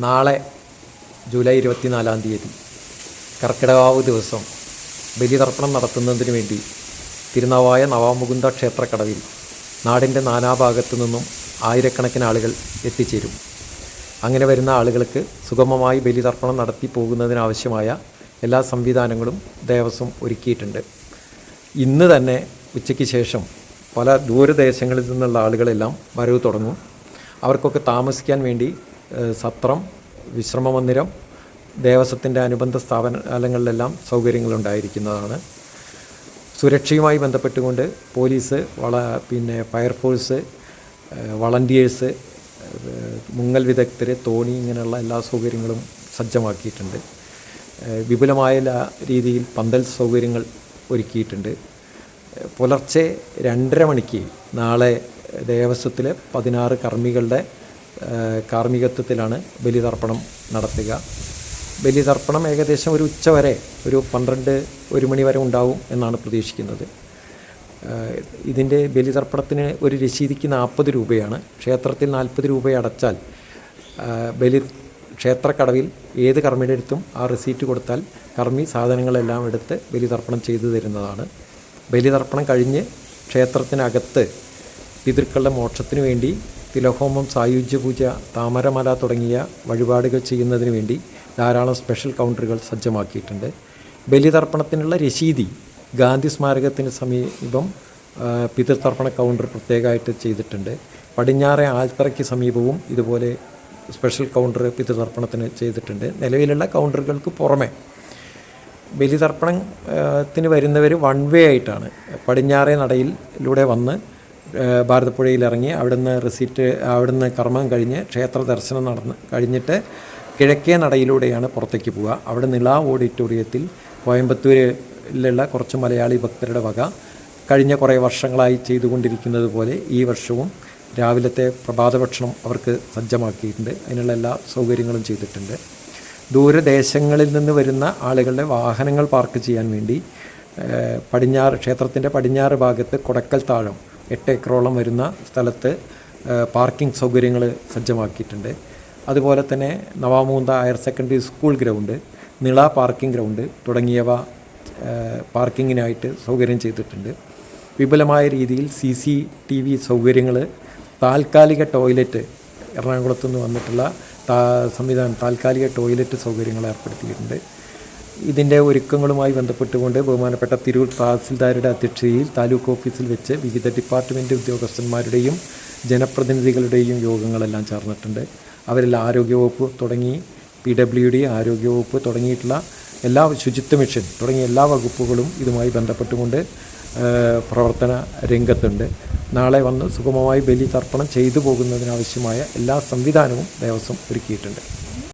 നാളെ ജൂലൈ ഇരുപത്തിനാലാം തീയതി കർക്കിടകാവ് ദിവസം ബലിതർപ്പണം നടത്തുന്നതിന് വേണ്ടി തിരുനാവായ നവാമുകുന്ദ ക്ഷേത്രക്കടവിൽ നാടിന്റെ നാനാഭാഗത്തു നിന്നും ആയിരക്കണക്കിന് ആളുകൾ എത്തിച്ചേരും. അങ്ങനെ വരുന്ന ആളുകൾക്ക് സുഗമമായി ബലിതർപ്പണം നടത്തി പോകുന്നതിനാവശ്യമായ എല്ലാ സംവിധാനങ്ങളും ദേവസ്വം ഒരുക്കിയിട്ടുണ്ട്. ഇന്ന് തന്നെ ഉച്ചയ്ക്ക് ശേഷം പല ദൂരദേശങ്ങളിൽ നിന്നുള്ള ആളുകളെല്ലാം വരവ് തുടങ്ങും. അവർക്കൊക്കെ താമസിക്കാൻ വേണ്ടി സത്രം വിശ്രമ മന്ദിരം ദേവസ്വത്തിന്റെ അനുബന്ധ സ്ഥാപനങ്ങളിലെല്ലാം സൗകര്യങ്ങളുണ്ടായിരിക്കുന്നതാണ്. സുരക്ഷയുമായി ബന്ധപ്പെട്ടുകൊണ്ട് പോലീസ് വള പിന്നെ ഫയർഫോഴ്സ് വളണ്ടിയേഴ്സ് മുങ്ങൽ വിദഗ്ധർ തോണി ഇങ്ങനെയുള്ള എല്ലാ സൗകര്യങ്ങളും സജ്ജമാക്കിയിട്ടുണ്ട്. വിപുലമായ രീതിയിൽ പന്തൽ സൗകര്യങ്ങൾ ഒരുക്കിയിട്ടുണ്ട്. പുലർച്ചെ രണ്ടര മണിക്ക് നാളെ ദേവസ്വത്തിലെ പതിനാറ് കർമ്മികളുടെ കാർമ്മികത്വത്തിലാണ് ബലിതർപ്പണം നടത്തുക. ബലിതർപ്പണം ഏകദേശം ഒരു ഉച്ച വരെ ഒരു പന്ത്രണ്ട് ഒരു മണി വരെ ഉണ്ടാവും എന്നാണ് പ്രതീക്ഷിക്കുന്നത്. ഇതിന്റെ ബലിതർപ്പണത്തിന് ഒരു രശീതിക്ക് നാൽപ്പത് രൂപയാണ്. ക്ഷേത്രത്തിൽ നാൽപ്പത് രൂപ അടച്ചാൽ ബലി ക്ഷേത്രക്കടവിൽ ഏത് കർമ്മിയുടെ അടുത്തും ആ റെസീറ്റ് കൊടുത്താൽ കർമ്മി സാധനങ്ങളെല്ലാം എടുത്ത് ബലിതർപ്പണം ചെയ്തു തരുന്നതാണ്. ബലിതർപ്പണം കഴിഞ്ഞ് ക്ഷേത്രത്തിനകത്ത് പിതൃക്കളുടെ മോക്ഷത്തിന് വേണ്ടി തിലഹോമം സായുജ്യ പൂജ താമരമല തുടങ്ങിയ വഴിപാടുകൾ ചെയ്യുന്നതിന് വേണ്ടി ധാരാളം സ്പെഷ്യൽ കൗണ്ടറുകൾ സജ്ജമാക്കിയിട്ടുണ്ട്. ബലിതർപ്പണത്തിനുള്ള രശീതി ഗാന്ധി സ്മാരകത്തിന് സമീപം പിതൃതർപ്പണ കൗണ്ടർ പ്രത്യേകമായിട്ട് ചെയ്തിട്ടുണ്ട്. പടിഞ്ഞാറെ ആൽത്തറയ്ക്ക് സമീപവും ഇതുപോലെ സ്പെഷ്യൽ കൗണ്ടർ പിതൃതർപ്പണത്തിന് ചെയ്തിട്ടുണ്ട്. നിലവിലുള്ള കൗണ്ടറുകൾക്ക് പുറമെ ബലിതർപ്പണത്തിന് വരുന്നവർ വൺ വേ ആയിട്ടാണ്. പടിഞ്ഞാറേ നടയിലൂടെ വന്ന് ഭാരതപ്പുഴയിൽ ഇറങ്ങി അവിടുന്ന് റിസീറ്റ് അവിടുന്ന് കർമ്മം കഴിഞ്ഞ് ക്ഷേത്ര ദർശനം നടന്ന് കഴിഞ്ഞിട്ട് കിഴക്കേ നടയിലൂടെയാണ് പുറത്തേക്ക് പോവുക. അവിടെ നിള ഓഡിറ്റോറിയത്തിൽ കോയമ്പത്തൂരിലുള്ള കുറച്ച് മലയാളി ഭക്തരുടെ വക കഴിഞ്ഞ കുറേ വർഷങ്ങളായി ചെയ്തുകൊണ്ടിരിക്കുന്നത് പോലെ ഈ വർഷവും രാവിലത്തെ പ്രഭാത ഭക്ഷണം അവർക്ക് സജ്ജമാക്കിയിട്ടുണ്ട്. അതിനുള്ള എല്ലാ സൗകര്യങ്ങളും ചെയ്തിട്ടുണ്ട്. ദൂരദേശങ്ങളിൽ നിന്ന് വരുന്ന ആളുകളുടെ വാഹനങ്ങൾ പാർക്ക് ചെയ്യാൻ വേണ്ടി പടിഞ്ഞാറ് ക്ഷേത്രത്തിന്റെ പടിഞ്ഞാറ് ഭാഗത്ത് കൊടക്കൽ താഴം എട്ട് ഏക്കറോളം വരുന്ന സ്ഥലത്ത് പാർക്കിംഗ് സൗകര്യങ്ങൾ സജ്ജമാക്കിയിട്ടുണ്ട്. അതുപോലെ തന്നെ നവാമൂന്ത higher secondary school ground Nila parking ground തുടങ്ങിയവ പാർക്കിങ്ങിനായിട്ട് സൗകര്യം ചെയ്തിട്ടുണ്ട്. വിപുലമായ രീതിയിൽ സി സി ടി വി സൗകര്യങ്ങൾ താൽക്കാലിക ടോയ്ലറ്റ് എറണാകുളത്തുനിന്ന് വന്നിട്ടുള്ള സംവിധാനം താൽക്കാലിക ടോയ്ലറ്റ് സൗകര്യങ്ങൾ ഏർപ്പെടുത്തിയിട്ടുണ്ട്. ഇതിന്റെ ഒരുക്കങ്ങളുമായി ബന്ധപ്പെട്ടുകൊണ്ട് ബഹുമാനപ്പെട്ട തിരൂർ തഹസിൽദാരുടെ അധ്യക്ഷതയിൽ താലൂക്ക് ഓഫീസിൽ വെച്ച് വിവിധ ഡിപ്പാർട്ട്മെന്റ് ഉദ്യോഗസ്ഥന്മാരുടെയും ജനപ്രതിനിധികളുടെയും യോഗങ്ങളെല്ലാം ചേർന്നിട്ടുണ്ട്. അവരിൽ ആരോഗ്യവകുപ്പ് തുടങ്ങി പി ഡബ്ല്യു ഡി ആരോഗ്യവകുപ്പ് തുടങ്ങിയിട്ടുള്ള എല്ലാ ശുചിത്വ മിഷൻ തുടങ്ങിയ എല്ലാ വകുപ്പുകളും ഇതുമായി ബന്ധപ്പെട്ടുകൊണ്ട് പ്രവർത്തന രംഗത്തുണ്ട്. നാളെ വന്ന് സുഗമമായി ബലി തർപ്പണം ചെയ്തു പോകുന്നതിനാവശ്യമായ എല്ലാ സംവിധാനവും ദേവസ്വം ഒരുക്കിയിട്ടുണ്ട്.